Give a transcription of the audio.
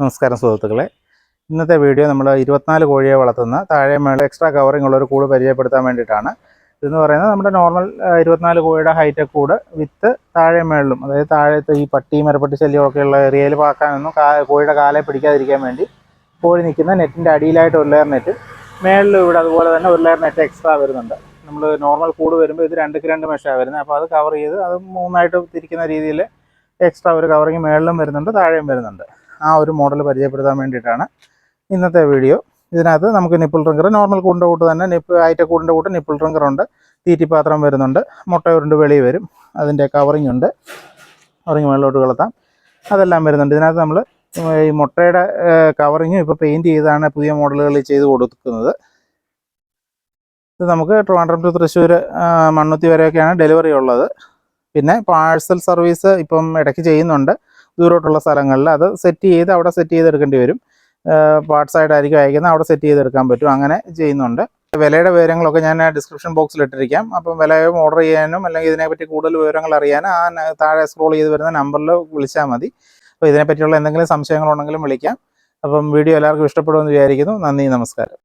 നമസ്കാരം സുഹൃത്തുക്കളെ. ഇന്നത്തെ വീഡിയോ നമ്മൾ ഇരുപത്തിനാല് കോഴിയെ വളർത്തുന്ന താഴെ മേളിൽ എക്സ്ട്രാ കവറിംഗ് ഉള്ള ഒരു കൂട് പരിചയപ്പെടുത്താൻ വേണ്ടിയിട്ടാണ്. ഇതെന്ന് പറയുന്നത് നമ്മുടെ നോർമൽ ഇരുപത്തിനാല് കോഴിയുടെ ഹൈറ്റ് കൂട് വിത്ത് താഴെ മേളിലും അതായത് താഴത്തെ ഈ പട്ടി മരപ്പട്ടി ശല്യമൊക്കെയുള്ള ഏരിയയിൽ പാക്കാനൊന്നും കോഴിയുടെ കാലെ പിടിക്കാതിരിക്കാൻ വേണ്ടി കോഴി നിൽക്കുന്ന നെറ്റിന്റെ അടിയിലായിട്ട് ഒരു ലെയർ നെറ്റ് മേളിലും ഇവിടെ അതുപോലെ തന്നെ ഒരു ലെയർ നെറ്റ് എക്സ്ട്രാ വരുന്നുണ്ട്. നമ്മൾ നോർമൽ കൂട് വരുമ്പോൾ ഇത് രണ്ട് രണ്ട് മെഷാണ് വരുന്നത്. അപ്പോൾ അത് കവർ ചെയ്ത് അത് മൂന്നായിട്ട് തിരിക്കുന്ന രീതിയിൽ എക്സ്ട്രാ ഒരു കവറിങ് മേളിലും വരുന്നുണ്ട് താഴെയും വരുന്നുണ്ട്. ആ ഒരു മോഡൽ പരിചയപ്പെടുത്താൻ വേണ്ടിയിട്ടാണ് ഇന്നത്തെ വീഡിയോ. ഇതിനകത്ത് നമുക്ക് നിപ്പിൾ ട്രിങ്കർ നോർമൽ കൂടിന്റെ കൂട്ട് തന്നെ നിപ്പ് ഐറ്റ കൂടിന്റെ കൂട്ട് നിപ്പിൾ ഡ്രിങ്കർ ഉണ്ട്. തീറ്റിപ്പാത്രം വരുന്നുണ്ട്. മുട്ട ഉരുണ്ട് വെളി വരും. അതിന്റെ കവറിങ് ഉണ്ട്. കവറിങ് മുകളിലോട്ട് കളത്താം അതെല്ലാം വരുന്നുണ്ട്. ഇതിനകത്ത് നമ്മൾ ഈ മുട്ടയുടെ കവറിങ് ഇപ്പോൾ പെയിന്റ് ചെയ്താണ് പുതിയ മോഡലുകളിൽ ചെയ്ത് കൊടുക്കുന്നത്. ഇത് നമുക്ക് ട്രിവാൻഡ്രം ടു തൃശ്ശൂർ മണ്ണുത്തി വരെയൊക്കെയാണ് ഡെലിവറി ഉള്ളത്. പിന്നെ പാഴ്സൽ സർവീസ് ഇപ്പം ഇടയ്ക്ക് ചെയ്യുന്നുണ്ട്. ദൂരോട്ടുള്ള സ്ഥലങ്ങളിൽ അത് സെറ്റ് ചെയ്ത് അവിടെ സെറ്റ് ചെയ്തെടുക്കേണ്ടി വരും. പാർട്സ് ആയിട്ടായിരിക്കും അയക്കുന്നത്. അവിടെ സെറ്റ് ചെയ്തെടുക്കാൻ പറ്റും. അങ്ങനെ ചെയ്യുന്നുണ്ട്. വിലയുടെ വിവരങ്ങളൊക്കെ ഞാൻ ഡിസ്ക്രിപ്ഷൻ ബോക്സിൽ ഇട്ടിരിക്കാം. അപ്പം വിലയും ഓർഡർ ചെയ്യാനും അല്ലെങ്കിൽ ഇതിനെപ്പറ്റി കൂടുതൽ വിവരങ്ങൾ അറിയാനും ആ താഴെ സ്ക്രോൾ ചെയ്ത് വരുന്ന നമ്പറിൽ വിളിച്ചാൽ മതി. അപ്പോൾ ഇതിനെപ്പറ്റിയുള്ള എന്തെങ്കിലും സംശയങ്ങളുണ്ടെങ്കിലും വിളിക്കാം. അപ്പം വീഡിയോ എല്ലാവർക്കും ഇഷ്ടപ്പെടുമെന്ന് വിചാരിക്കുന്നു. നന്ദി നമസ്കാരം.